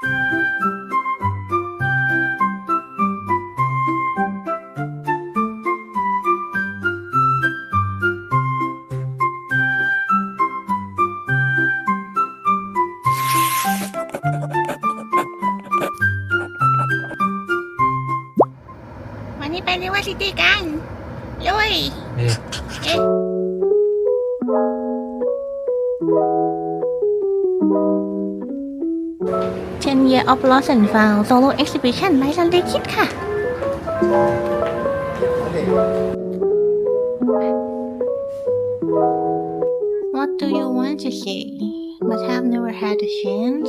วันนี้ไปเรียกว่าซิตี้กัน of Lost and Found Solo Exhibition. By Sunday Kid What do you want to say but have never had a chance?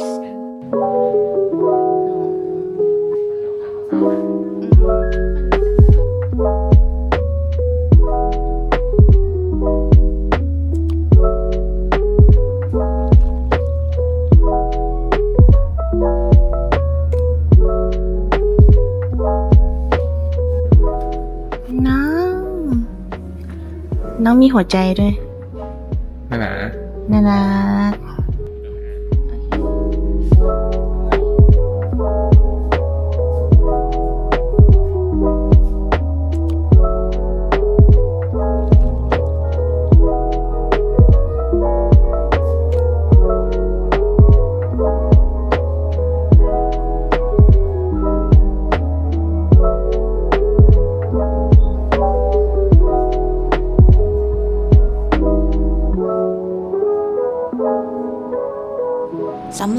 น้องมีหัวใจด้วยนั่นแหละน่ารัก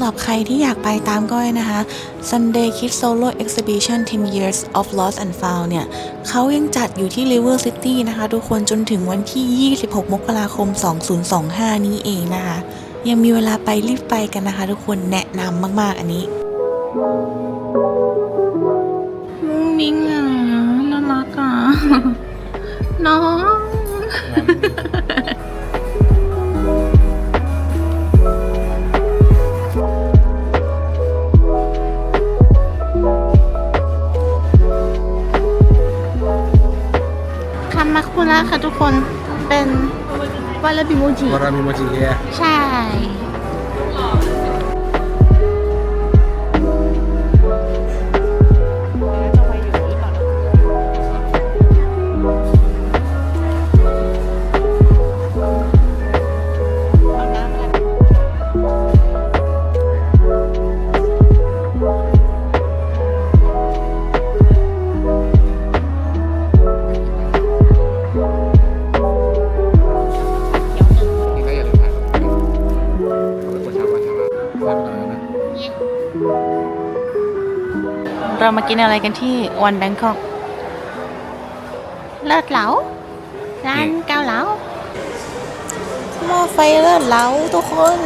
หรับใครที่อยากไปตามก้อยนะคะ Sunday Kids Solo Exhibition 10 Years of Lost and Found เนี่ยเขายังจัดอยู่ที่ River City นะคะ ทุกคนจนถึงวันที่ 26 มกราคม 2025 นี้เองนะคะ ยังมีเวลาไปรีบไปกันนะคะ ทุกคนแนะนำมาก ๆ อันนี้มุ้งมิ้งอะน่ารักอะ น้องำมาคุระค่ะทุกคนเป็นวาลาบิโมจิ วารามิโมจิเกะใช่ กินอะไรกันที่วันแบงคอกเลิศเหลาร้านเกาเหลาหม้อไฟเลิศเหลาทุกคน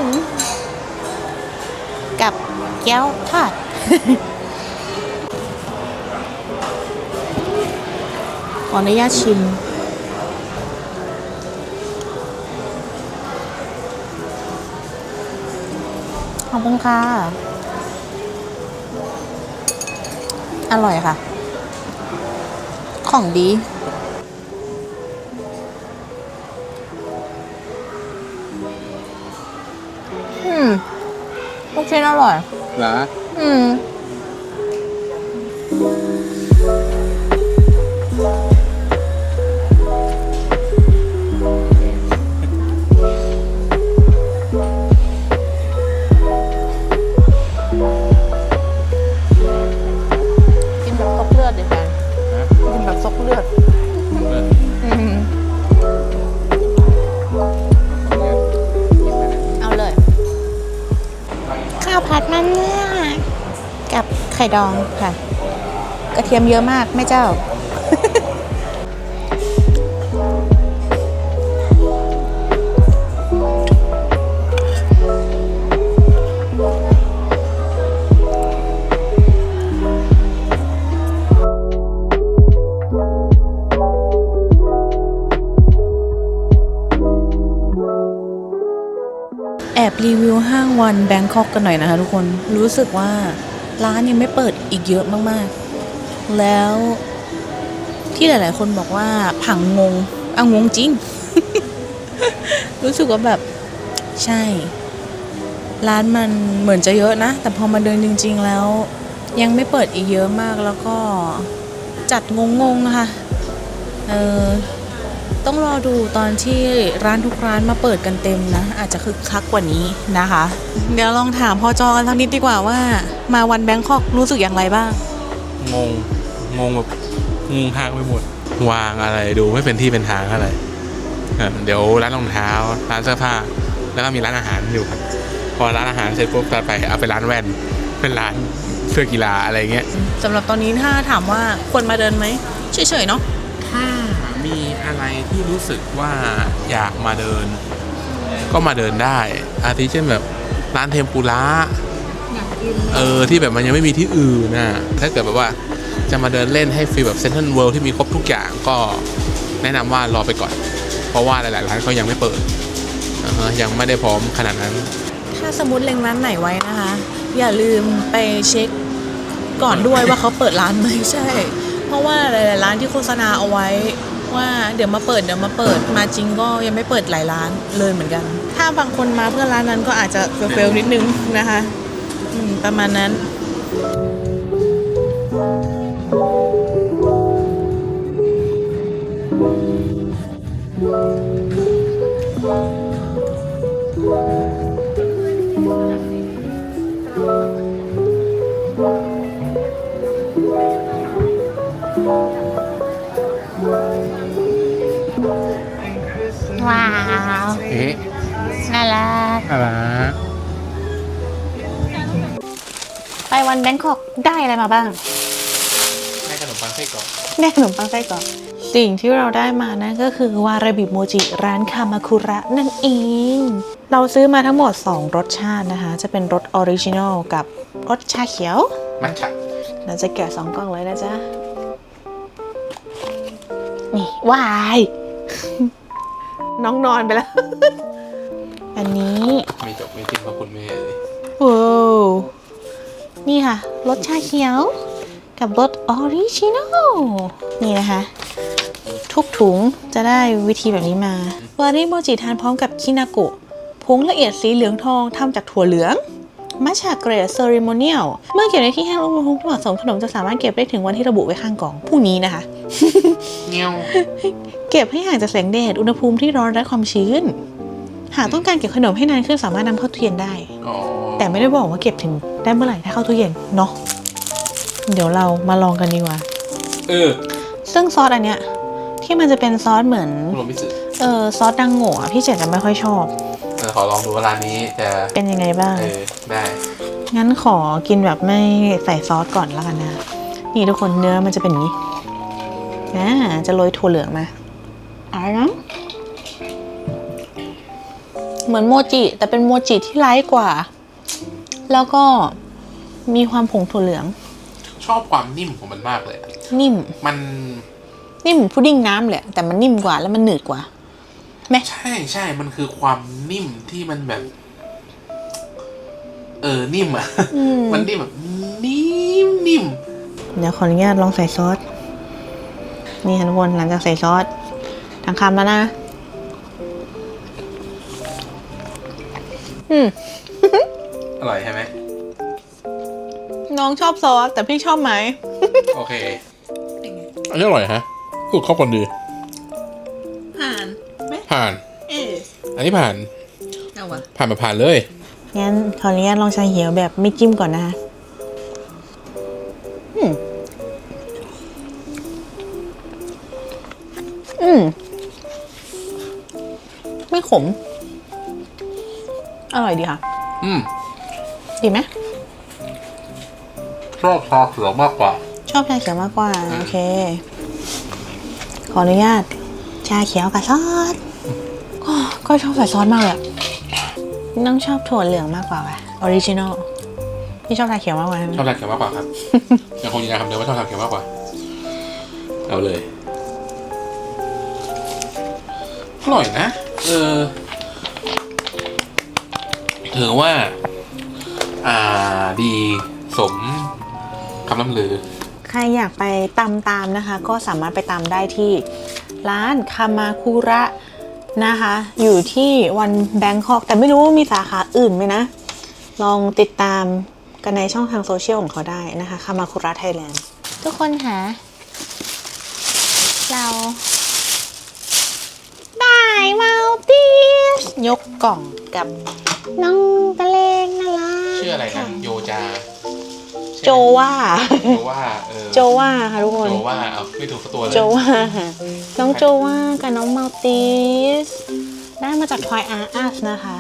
กับเกี๊ยวทอดขออนุญาตชิมขอบคุณค่ะ อร่อยค่ะ ของดี อืมลูกชิ้นอร่อย เหรอ อืม ไข่ดองค่ะ กระเทียมเยอะมากแม่เจ้า แอบรีวิวห้างวันแบงคอกกันหน่อยนะคะทุกคนรู้สึกว่า ร้านยังไม่เปิดอีกเยอะมากๆ แล้วที่หลาย ๆ คนบอกว่าผังงงอะงงจริง รู้สึกว่าแบบใช่ ร้านมันเหมือนจะเยอะนะ แต่พอมาเดินจริง ๆ แล้ว ยังไม่เปิดอีกเยอะมากแล้วก็จัดงงๆอะค่ะเออ ต้องรอดูตอนที่ร้านทุกร้านมาเปิดกันเต็มนะ อาจจะคึกคักกว่านี้นะคะ เดี๋ยวลองถามพอจอกันสักนิดดีกว่าว่า มาวันแบงคอกรู้สึกอย่างไรบ้าง งง งงแบบงงทางไปหมด วางอะไรดูไม่เป็นที่เป็นทางอะไรอะเดี๋ยวร้านรองเท้า ร้านเสื้อผ้า แล้วก็มีร้านอาหารอยู่ครับ พอร้านอาหารเสร็จปุ๊บตัดไปเอาไปร้านแว่น เป็นร้านเสื้อกีฬาอะไรเงี้ย สำหรับตอนนี้ถ้าถามว่าควรมาเดินไหมเฉยๆเนาะ ถ้า มีอะไรที่รู้สึกว่าอยากมาเดิน ก็มาเดินได้ อาทิเช่นแบบร้านเทมปุระเออที่แบบมันยังไม่มีที่อื่นนะถ้าเกิดแบบว่าจะมาเดินเล่นให้ฟีลแบบเซนทรัลเวิลด์ที่มีครบทุกอย่างก็แนะนำว่ารอไปก่อน เพราะว่าหลาย ๆ ร้านเขายังไม่เปิดอ่าฮะยังไม่ได้พร้อมขนาดนั้น ถ้าสมมติเล็งร้านไหนไว้นะคะ อย่าลืมไปเช็คก่อนด้วยว่าเขาเปิดร้านไหมใช่ เพราะว่าหลาย ๆ ร้านที่โฆษณาเอาไว้ ว่าเดี๋ยวมาเปิดเดี๋ยวมาเปิดมาจริงก็ยังไม่เปิดหลายร้านเลยเหมือนกัน ถ้าบางคนมาเพื่อร้านนั้นก็อาจจะเฟลๆนิดนึงนะคะประมาณนั้นว้า อะไรไปวันแบงคอกได้อะไรมาบ้าง ให้ขนมปังไส้กรอกได้ขนมปังไส้กรอกสิ่งที่เราได้มานั่นก็คือวาราบิโมจิร้านคามาคุระนั่นเอง เราซื้อมาทั้งหมด 2 รสชาตินะคะ จะเป็นรสออริจินอลกับรสชาเขียว มัทฉะเราจะแกะสองกล่องเลยนะจ๊ะ นี่ว้าย น้องนอนไปแล้ว อันนี้มีจบมีติมขอบคุณเมย์เลยว้าวนี่ค่ะรสชาเขียว กับรสออริจินอลนี่นะคะ ทุกถุงจะได้วิธีแบบนี้มาวาริโมจิทานพร้อมกับคินาโกะผงละเอียดสีเหลืองทองทำจากถั่วเหลืองมัชชาเกรดเซอริโมเนียลเมื่อเก็บในที่แห้งและอุณหภูมิที่เหมาะสมขนมจะสามารถเก็บได้ถึงวันที่ระบุไว้ข้างกล่องพรุ่งนี้นะคะเงี้ยวเก็บให้ห่างจากแสงแดด อุณหภูมิที่ร้อนและความชื้น หากต้องการเก็บขนมให้นานขึ้นสามารถนำเข้าตู้เย็นได้อ๋อแต่ไม่ได้บอกว่าเก็บถึงได้เมื่อไหร่ถ้าเข้าตู้เย็นเนาะเดี๋ยวเรามาลองกันดีกว่า เออ ซึ่งซอสอันเนี้ยที่มันจะเป็นซอสเหมือนรวมมิสึเออซอสดังโง่อะพี่เจดจะไม่ค่อยชอบเออขอลองดูว่าร้านนี้จะเป็นยังไงบ้างเออได้งั้นขอกินแบบไม่ใส่ซอสก่อนแล้วกันนะนี่ทุกคนเนื้อมันจะเป็นอย่างนี้อ่าจะโรยถั่วเหลืองมาอะไรนะเห มือนโมจิ แต่เป็นโมจิที่ไร้กว่า แล้วก็มีความผงถั่วเหลือง ชอบความนิ่มของมันมากเลยอะนิ่ม มันนิ่มเหมือนพุดดิ้งน้ำเลยอะแต่มันนิ่มกว่าแล้วมันหนืดกว่า ใช่ใช่มันคือความนิ่มที่มันแบบ เออนิ่มอะ อืม มันนิ่มแบบนิ่มนิ่มเดี๋ยวขออนุญาตลองใส่ซอส นี่ค่ะทุกคนหลังจากใส่ซอสทางคำแล้วนะ อืม อร่อยใช่ไหม น้องชอบซอสแต่พี่ชอบไหม โอเค อันนี้อร่อยฮะถูกเข้ากันดี ผ่านไหมผ่าน เอออันนี้ผ่าน เอาวะผ่านมาผ่านเลย งั้นขออนุญาตลองชาเขียวแบบไม่จิ้มก่อนนะคะอืม อืม ไม่ขม อร่อยดีค่ะ อืมดีไหมชอบชาเขียวมากกว่า ชอบชาเขียวมากกว่า โอเค ขออนุญาต ชาเขียวกับซอสก็ก็ชอบใส่ซอสมากเลยอะน้องชอบถั่วเหลืองมากกว่าว่ะออริจินอลพี่ชอบชาเขียวมากกว่าใช่ไหมชอบชาเขียวมากกว่าครับยังคงยืนยันคำเดิมว่าชอบชาเขียวมากกว่า เอาเลยอร่อยนะ เออ ถือว่า อ่าดีสมคำล่ำลือ ใครอยากไปตามตามๆนะคะ ก็สามารถไปตามได้ที่ร้านคามาคุระนะคะ อยู่ที่วันแบงคอกแต่ไม่รู้ว่ามีสาขาอื่นไหมนะ ลองติดตามกันในช่องทางโซเชียลของเขาได้นะคะคามาคุระไทยแลนด์ทุกคนหาเรา ได้มาตีส ยกกล่องกับน้องตะเลงน่ารักชื่ออะไรนะโยจาโจว่า โจว่าเออโจว่าค่ะทุกคน โจว่าเอาไม่ถูกสักตัวเลยโจว่าค่ะน้องโจว่ากับน้องมัลติสได้มาจาก Toy R Us นะคะ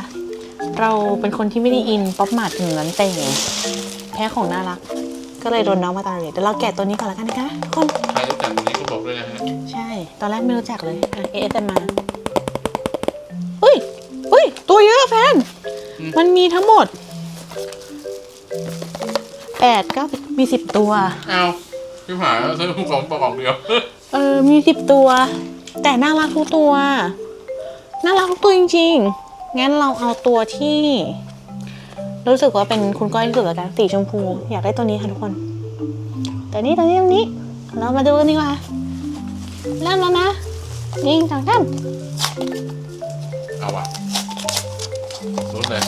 เราเป็นคนที่ไม่ได้อินป๊อปมาร์ทถึงนั้นแต่แพ้ของน่ารัก ก็เลยโดนน้องมาตามเลยเดี๋ยวเราแกะตัวนี้ก่อนแล้วกันนะคะทุกคน ใครรู้จักตัวนี้ก็บอกด้วยนะฮะ ใช่ ตอนแรกไม่รู้จักเลยอะ ASM มา มันมีทั้งหมดแปดเก้ามีสิบตัว เอาพี่ผาซื้อของกล่องเดียว เออ มีสิบตัว แต่น่ารักทุกตัว น่ารักทุกตัวจริงๆ งั้นเราเอาตัวที่ รู้สึกว่าเป็นคุณก้อยที่สุดแล้วกันสีชมพู อยากได้ตัวนี้ค่ะทุกคนแต่นี่ตัวนี้ตัวนี้ เรามาดูกันดีกว่าเริ่มแล้วนะยิงสองสามเอาวะ รุ้นเลย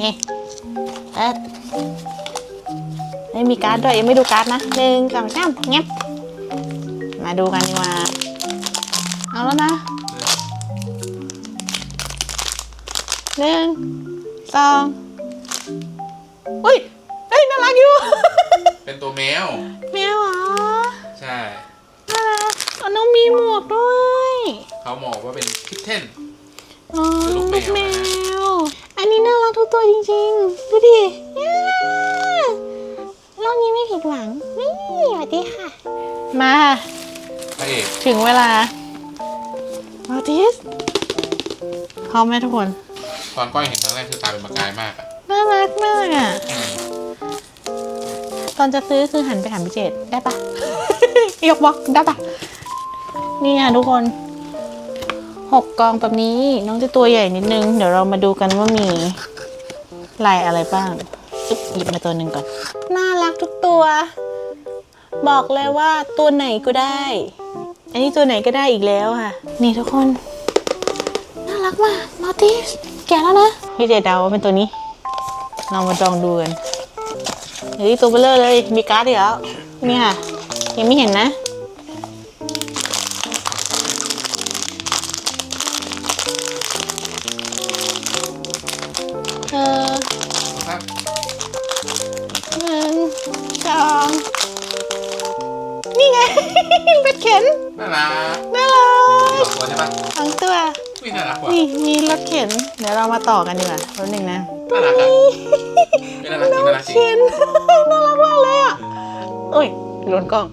ไงเอิดไม่มีการ์ดด้วยยังไม่ดูการ์ดนะหนึ่งสองสามเงียบมาดูกันดีกว่า เอาแล้วนะหนึ่งสองอุ้ยเฮ้ยน่ารักอยู่ เป็นตัวแมว แมวเหรอ ใช่ น่ารักเอาน้องมีหมวกด้วยเขาบอกว่าเป็นคิทเทน อ๋อลูกแมวลูกแมว อันนี้น่ารักทุกตัวจริงๆ ดูดิย่ารอบนี้ไม่ผิดหวัง นี่สวัสดีค่ะ มาพระเอกถึงเวลาอาทิสพร้อมไหมทุกคน ตอนก้อยเห็นครั้งแรกคือตาเป็นประกายมากอะน่ารักมากอะอืมตอนจะซื้อคือหันไปถามพี่เจดได้ปะ ยกบล็อกได้ปะ นี่อะทุกคนหกกองแบบนี้น้องจะตัวใหญ่นิดนึง เดี๋ยวเรามาดูกันว่ามีลายอะไรบ้างอึ๊บหยิบมาตัวหนึ่งก่อน น่ารักทุกตัว บอกเลยว่าตัวไหนก็ได้ อันนี้ตัวไหนก็ได้อีกแล้วค่ะ นี่ทุกคน น่ารักมากมาติสแกะแล้วนะพี่เจดเดาว่าเป็นตัวนี้ เรามาลองดูกันเฮ้ยตัวเบลเลอร์เลยมีการ์ดอีกแล้วนี่ค่ะยังไม่เห็นนะ ต่อกันดีกว่าแป๊บหนึ่งนะน่ารักอะเป็นน่ารักจริงน่ารักจริงเข็นน่ารักมากเลยอะโอ้ยโดนกล้อง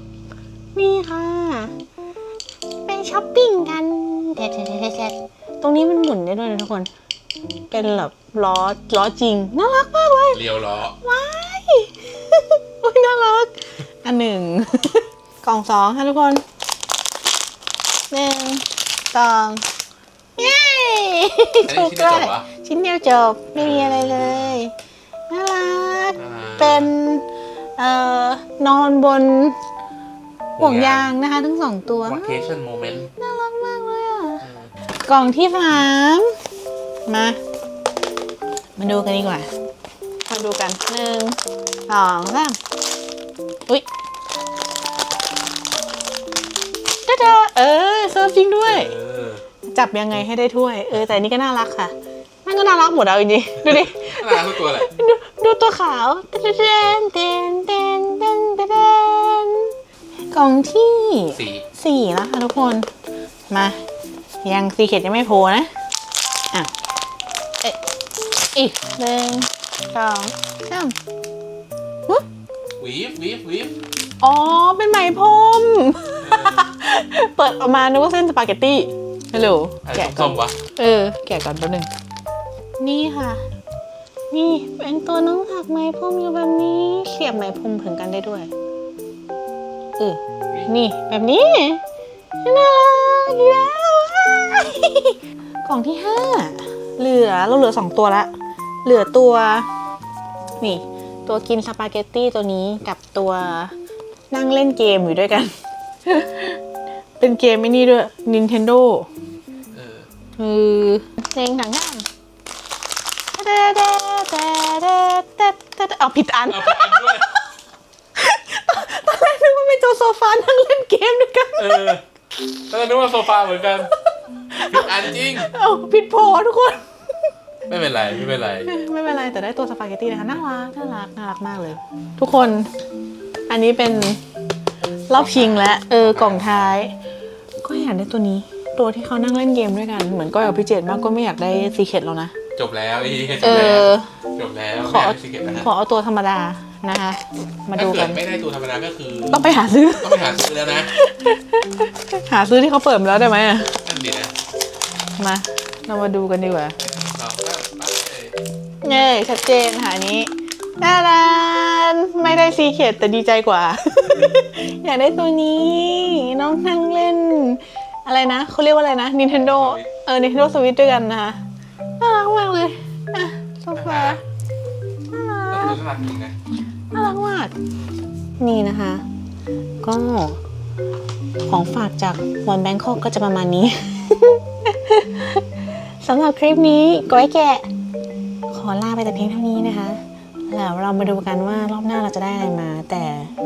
นี่ค่ะ ไปช้อปปิ้งกันเด็ดๆๆๆตรงนี้มันหมุนได้ด้วยนะทุกคน เป็นแบบล้อล้อจริง น่ารักมากเลยเลียวล้อว้าย โอ้ยน่ารัก อันหนึ่ง กล่องสองค่ะทุกคนหนึ่งสองเย้ อันนี้ชิ้นเดียวจบเหรอชิ้นเดียวจบ ไม่มีอะไรเลยน่ารักน่ารัก เป็น เอ่อ นอนบนห่วงยางนะคะ ทั้งสองตัว vacation moment น่ารักมากเลยอะ กล่องที่สามมา มาดูกันดีกว่า มาดูกันหนึ่งสองสามอุ้ยจ้าจ้าเออเซิร์ฟจริงด้วย เออ จับยังไงให้ได้ถ้วย เออแต่อันนี้ก็น่ารักค่ะนั่นก็น่ารักหมดเอาจริงๆดูดิ น่ารักทุกตัวเลยดูดูตัวขาวเต้นเต้นเต้นเต้นเต้นเต้นกล่องที่สีสี่แล้วค่ะทุกคน มา ยังซีเข็ดยังไม่โผล่นะ อะ เอ๊ะอีกหนึ่งสองสามฮึวีฟวีฟวีฟอ๋อ เป็นไหมพรม เปิดออกมานึกว่าเส้นสปาเกตตี้ ฮัลโหลอะไรแกะก่ส้อนมๆวะเออ แกะก่อนแป๊บหนึงนี่ค่ะ นี่เป็นตัวน้องผักไหมพรมอยู่แบบนี้ เสียบไหมพรมถึงกันได้ด้วยเออนี่แบบนี้น่ารักอีกแล้วกล่องที่ห้าเหลือเราเหลือสองตัวละ เหลือตัว นี่ ตัวกินสปาเกตตี้ตัวนี้กับตัวนั่งเล่นเกมอยู่ด้วยกัน เป็นเกมไอ้นี่ด้วย Nintendo เออเออเพลงหนังง่ามเด้เด้เด้เด้เด้เด้เอาผิดอันเอาไปอันด้วยตอนแรกนึกว่าเป็นโจโซฟานั่งเล่นเกมด้วยกันเออแล้วก็นึกว่าโซฟาเหมือนกันผิดอันจริง เอาผิดโพลทุกคน ไม่เป็นไรไม่เป็นไร ไม่เป็นไรแต่ได้ตัวสปาเกตตี้นะคะน่ารักน่ารักน่ารักมากเลย ทุกคน อันนี้เป็นรอบชิงและเออกล่องท้าย ก็อยากได้ตัวนี้ ตัวที่เขานั่งเล่นเกมด้วยกัน เหมือนก้อยกับพี่เจดมากก็ไม่อยากได้ซีเคทแล้วนะ จบแล้วอีจเอบแล้วอ จบแล้วขอ ไม่เอาสิเก็ตนะฮะขอเอาตัวธรรมดานะคะ มาถ้าดูเกิกัดน ไม่ได้ตัวธรรมดาก็คือ ต้องไปหาซื้อต้องไปหาซื้อแล้วนะหาซื้อที่เขาเปิดมาแล้วได้ไหมอะนั่นดีนะมา เรามาดูกันดีกว่าสองสามไปเน่ชัดเจนค่ะอันนี้น่ารักไม่ได้ซีเคทแต่ดีใจกว่า อยากได้ตัวนี้ น้องนั่งเล่น อะไรนะเขาเรียกว่าอะไรนะ Nintendo เออ Nintendo Switch ด้วยกันนะคะน่ารักมากเลยอะโซฟาน่าก็รักคือน่ารักจริงนะน่ารักมาก นี่นะคะ ก็ของฝากจากวันแบงคอกก็จะประมาณนี้ สำหรับคลิปนี้ก้อยแกะ ขอลาไปแต่เพียงเท่านี้นะคะแล้วเรามาดูกันว่ารอบหน้าเราจะได้อะไรมา แต่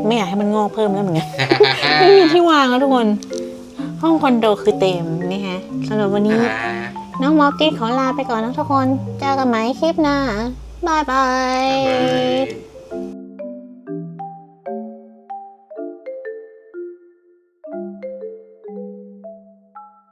ไม่อยากให้มันงอกเพิ่มแล้วเหมือนกันไม่มีที่วางแล้วทุกคน ห้องคอนโดคือเต็มนี่ฮะสำหรับวันนี้อ่าน้องมอฟตี้ขอลาไปก่อนนะทุกคน เจอกันใหม่คลิปหน้าบ๊ายบายบ๊ายบาย